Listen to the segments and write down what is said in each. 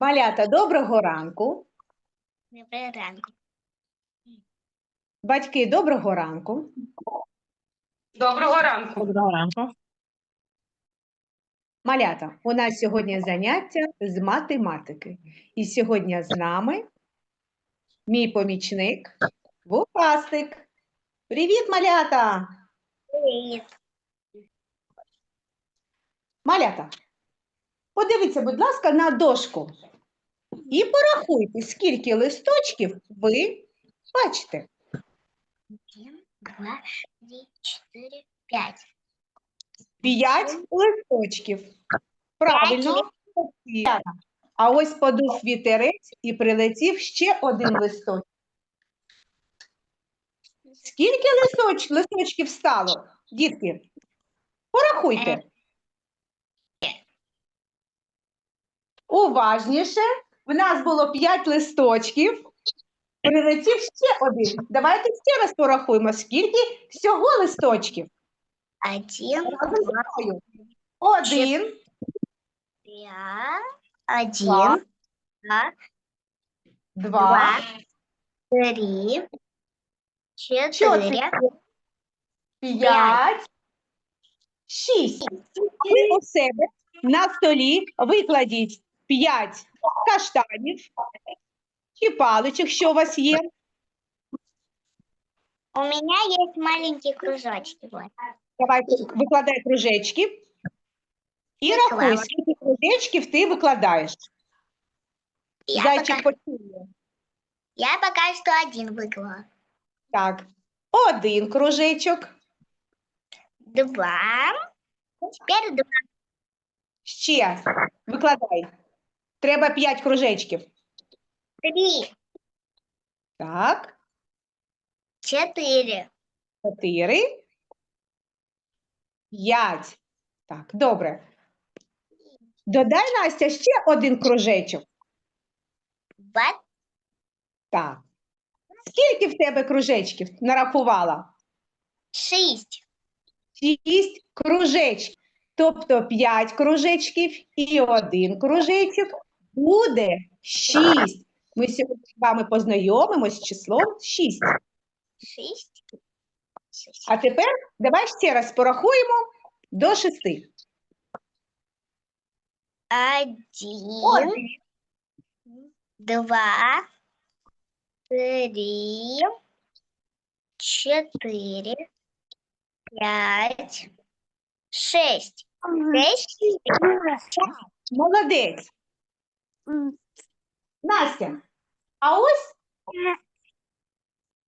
Малята, доброго ранку. Доброго ранку. Батьки, доброго ранку. Доброго ранку. Доброго ранку. Малята, у нас сьогодні заняття з математики. І сьогодні з нами мій помічник Вухастик. Привіт, малята! Привіт. Малята, подивіться, будь ласка, на дошку і порахуйте, скільки листочків ви бачите. Один, два, три, чотири, п'ять. П'ять листочків. Правильно. А ось подув вітерець і прилетів ще один листочок. Скільки листоч... листочків стало, дітки? Порахуйте. Уважніше. В нас було 5 листочків. Прилетів ще один. Давайте ще раз порахуємо, скільки всього листочків. Один. Один, два, один, два, два, три, чотири, чотири, п'ять, шість. Ви у себе на столі викладіть п'ять каштанів чи паличок, що у вас є. У меня есть маленькие кружочки. Вот. Давайте викладай кружечки. І Виклала. рахуй, скільки кружечків ти викладаєш. Я, Зайчик пока, почує. я пока что один выклала. Так, один кружечок, Два. Теперь два. ще викладай. Треба п'ять кружечків. Три. Так, Четыре. чотири, п'ять. Так, добре. Додай, Настя, ще один кружечок. Два. Так. Скільки в тебе кружечків нарахувала? Шесть. Шість кружечків. Тобто п'ять кружечків і один кружечок буде шість. Ми сьогодні з вами познайомимось з числом шість. Шесть. Шесть. А тепер давай ще раз порахуємо до шести. Один. Один, Два. Три. Четыре. Пять. Шесть. Шесть. молодець. Настя, а ось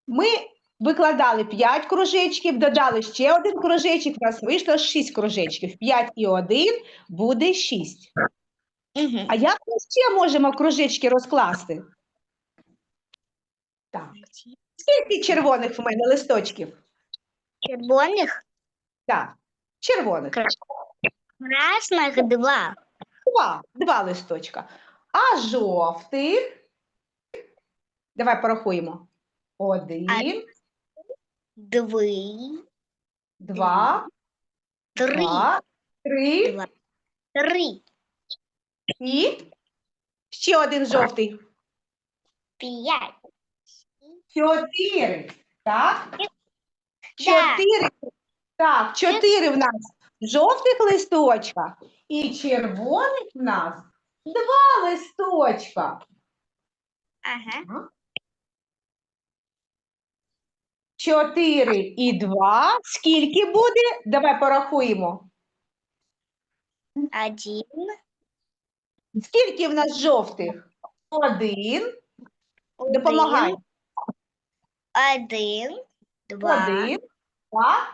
ми викладали 5 кружечків, додали ще один кружечок, у нас вийшло 6 кружечків. 5 і 1 буде 6. Мгм. А як ми ще можемо кружечки розкласти? Так. Скільки червоних в мене листочків? Червоных, Так, червоних. красных два. Два, два листочка. А жовтих? Давай порахуємо. Один, Двы. два, Три. два, три Два. Три. і ще один жовтий. Пять. Чотири. Так? Чотири. Так, чотири в нас жовтих листочка і червоних в нас два листочка. Ага. Чотири і два. Скільки буде? Давай порахуємо. Один. Скільки в нас жовтих? Один. Допомагай. Один. Два. Один. Два.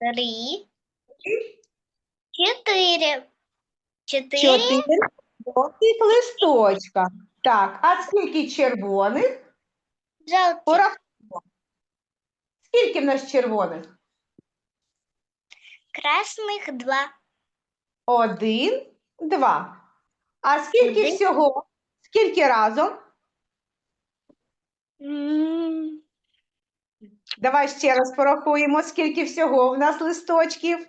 Три. Четыре. Четыре. Чотири жовтих листочка. Так, а скільки червоних? Порахуємо. Скільки в нас червоних? Красных два. Один, два. А скільки Один. всього? Скільки разом? М, Давай ще раз порахуємо, скільки всього в нас листочків.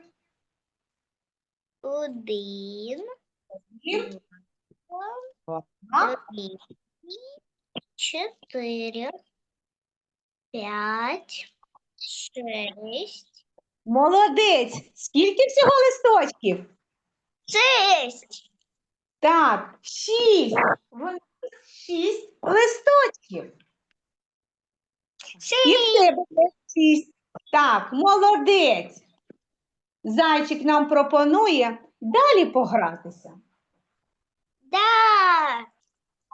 Один. Один, Так. три, четыре, пять, шесть, Молодець. Скільки всього листочків? шесть. Так, шість. Вони шість листочків. І в Шесть. тебе теж шість. Так, молодець. Зайчик нам пропонує далі погратися. Да.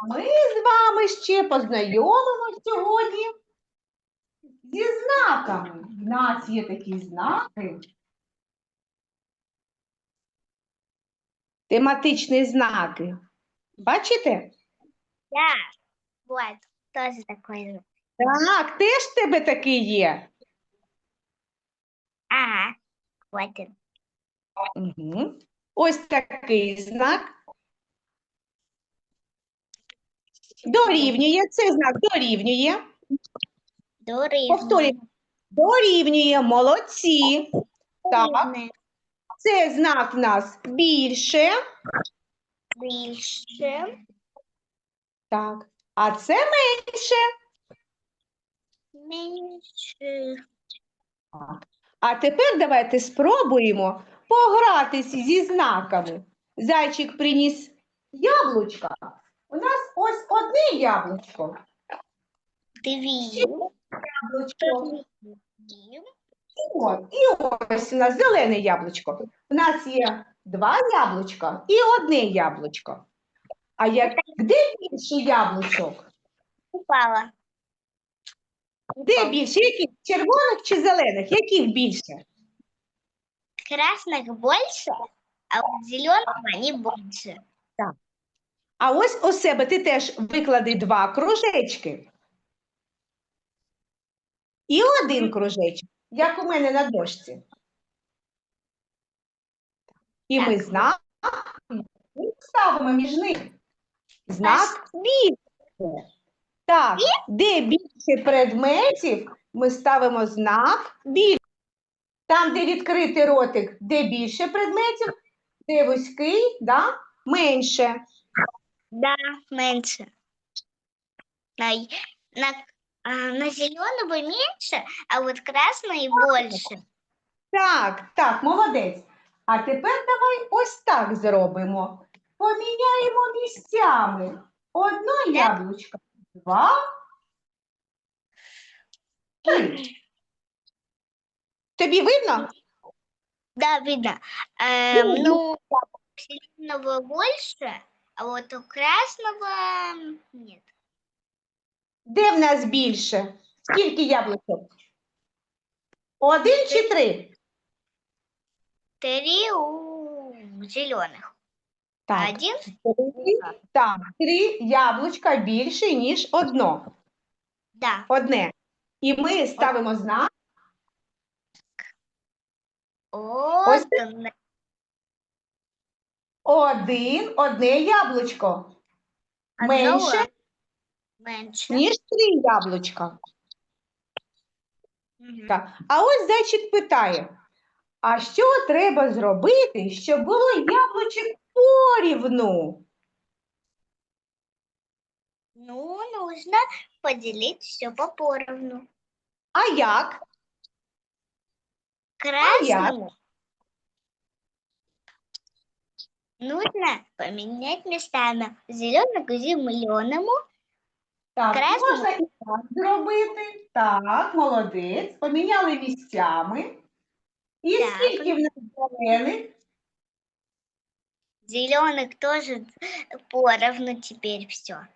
Ми з вами ще познайомимось сьогодні зі знаками. В нас є такі знаки. Тематичні знаки. Бачите? Да. Вот. Тоже такой же. Так, теж в тебе такий є. Ага. Вот он. Угу. Ось такий знак. Дорівнює. Цей знак дорівнює. Дуры. Повторюй. Дорівнює. Молодці. Так. Цей знак в нас більше. Більше. Так. А це менше. Менше. А тепер давайте спробуємо погратися зі знаками. Зайчик приніс яблучка. У нас ось одне яблучко. Дві. Яблучко. От, і ось у нас зелене яблучко. У нас є два яблучка і одне яблучко. А як, де більше яблучок? Упала. Де більше? Яких? Червоних чи зелених? Яких більше? Красных больше, а вот зеленого не больше. А ось у себе ти теж виклади два кружечки. І один кружечок, як у мене на дошці. І ми знак ставимо між ними. Знак більше. Так, де більше предметів, ми ставимо знак більше. Там, де відкритий ротик, де більше предметів, де вузький, да, менше. Да, меньше. На, на, а, на зеленого меньше, а вот красный больше. Так, так, молодець. А тепер давай ось так зробимо. Поміняємо місцями. Одно яблучко, два, три. Тобі видно? Да, видно. Эм, ну, зеленого больше, а вот у красного нет. Де в нас більше? Скільки яблучок? Один чи три? Три у зеленых. Так, Один. три, так, три яблучка більше, ніж одно. Да. Одне. І ми ставимо знак. Ось. Один, одне яблучко. Одного Менше, ніж три яблучка. Мгм. Так. А ось зайчик питає: а що треба зробити, щоб було яблучок порівну? Ну, нужно поделить все по поровну. А як? Красному нужно поменять местами зеленому к зеленому. Так, Красному? можна і так зробити. Так, молодець. Поміняли місцями. І Так. скільки в нас зелених? Зеленых тоже поровну теперь все.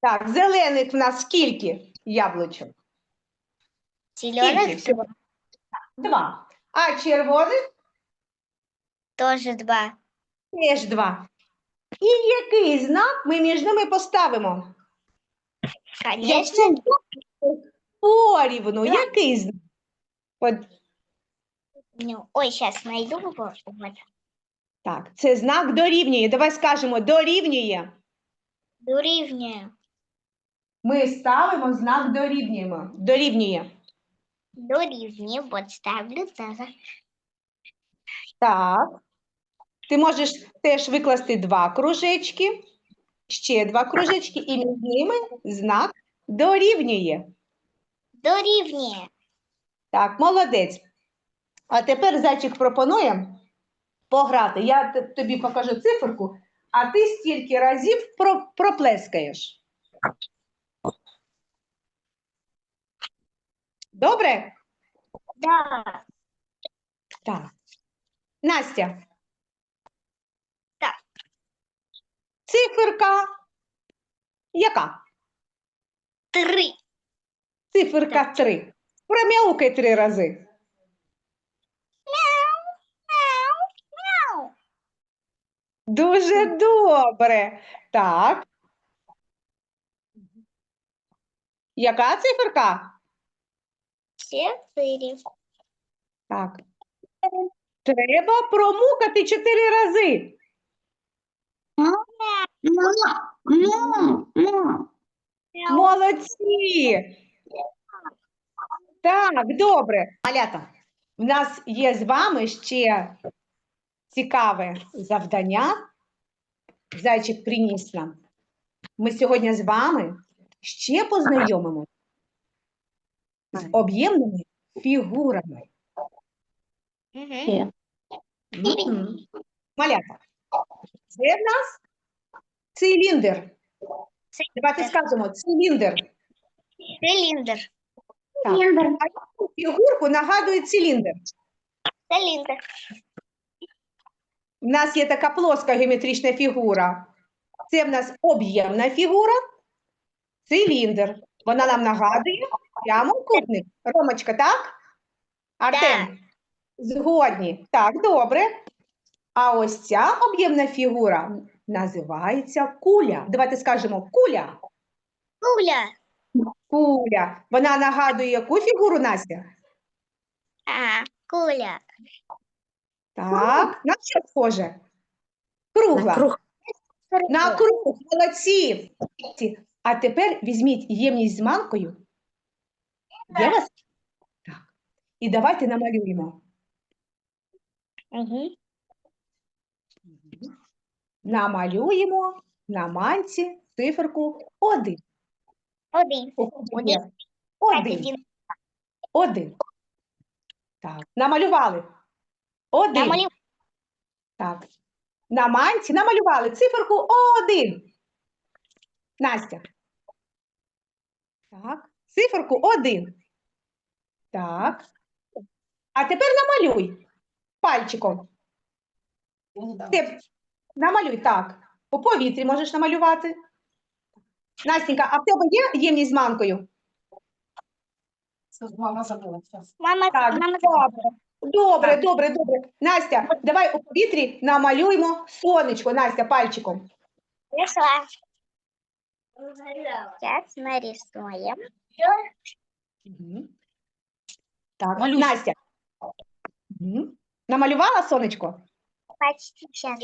Так, зелених в нас скільки яблучок? Зеленых всего? Два. А червоних тоже два. Теж два. І який знак ми між ними поставимо? Якщо порівну, який знак? От, ну, ой, сейчас найду. Вот. так, це знак дорівнює. Давай скажемо дорівнює. Дорівнює. Ми ставимо знак дорівнюємо. Дорівнює. Дорівнює. Вот ставлю зараз. Так. Ти можеш теж викласти два кружечки. ще два кружечки, і між ними знак дорівнює. Дорівнює. Так, молодець. А тепер зайчик пропонує пограти. Я тобі покажу циферку, а ти стільки разів про- проплескаєш. Добре? Да. Так. Настя. Так. Циферка. Яка? Три. Циферка 3. Промяукай три рази. Мяу. Мяу. Мяу. Дуже добре. Так. Яка циферка? Чотири. Так. Треба промукати чотири рази. Молодці. Так, добре. Малята, в нас є з вами ще цікаве завдання. Зайчик приніс нам. Ми сьогодні з вами ще познайомимося з об'ємними фігурами. Малята, це в нас циліндр. Давайте скажемо циліндр. Циліндр. Так. А яку фігурку нагадує циліндр? Циліндр. У нас є така плоска геометрична фігура. Це в нас об'ємна фігура, циліндр. Вона нам нагадує прямокутник. Ромочка, так? Артем? Згодні. Так, добре. А ось ця об'ємна фігура називається куля. Давайте скажемо куля. Куля. Куля. Вона нагадує яку фігуру, Настя? А, куля. Так, на що схоже? Кругла. На круг, молодці. Молодці. А тепер візьміть ємність з манкою. Є вас? Так. І давайте намалюємо. Угу. Намалюємо на манці циферку 1. Один. Один. Один. Один. Один. Так, намалювали. Один. Намалювали. Так. На манці намалювали циферку 1. Настя. Так. Циферку 1. Так. А тепер намалюй пальчиком. Ти намалюй так. У повітрі можеш намалювати. Настенька, а в тебе є ємність з манкою? Мама забула. Мама, Так, мама, добре. Добре, добре, добре. Настя, давай у повітрі намалюємо сонечко. Настя, пальчиком. пришла. Сейчас нарисуем. Мгм. Так, Малюй. Настя. Мгм. Намалювала сонечко? Почти сейчас.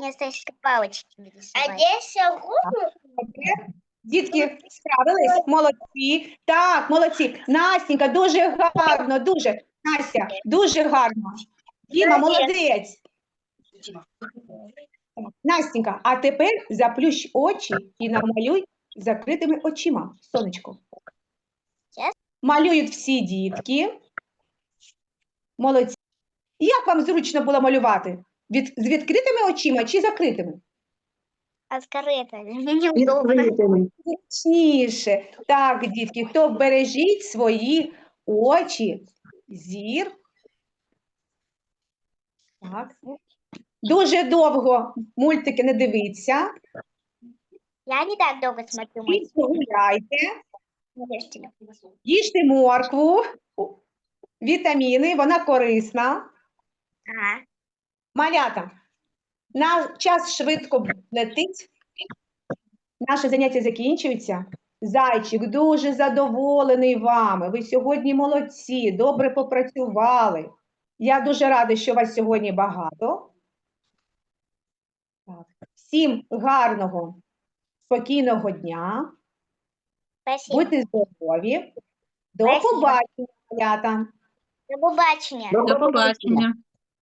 Несколько палочки нарисовать. А здесь Добре. Дітки справились? Молодці. Так, молодці. Настенька, дуже гарно, дуже. Настя, дуже гарно. Діма, молодець. Настенька, а тепер заплющ очі і намалюй закритими очима сонечко. Малюють всі дітки. Молодці. Як вам зручно було малювати? Від, з відкритими очима чи закритими? Открыто. Неудобно. Зручніше. Так, дітки, то бережіть свої очі, зір. Так. Дуже довго мультики не дивіться. Я не так долго смотрю мультики. Гуляйте, Подожди. їжте моркву, вітаміни, вона корисна. Ага. Малята, на час швидко летить. Наше заняття закінчується. Зайчик дуже задоволений вами. Ви сьогодні молодці, добре попрацювали. Я дуже рада, що вас сьогодні багато. Так. Всім гарного, спокійного дня. Спасибо. Будьте здорові. До Спасибо. побачення, малята. До побачення. До побачення.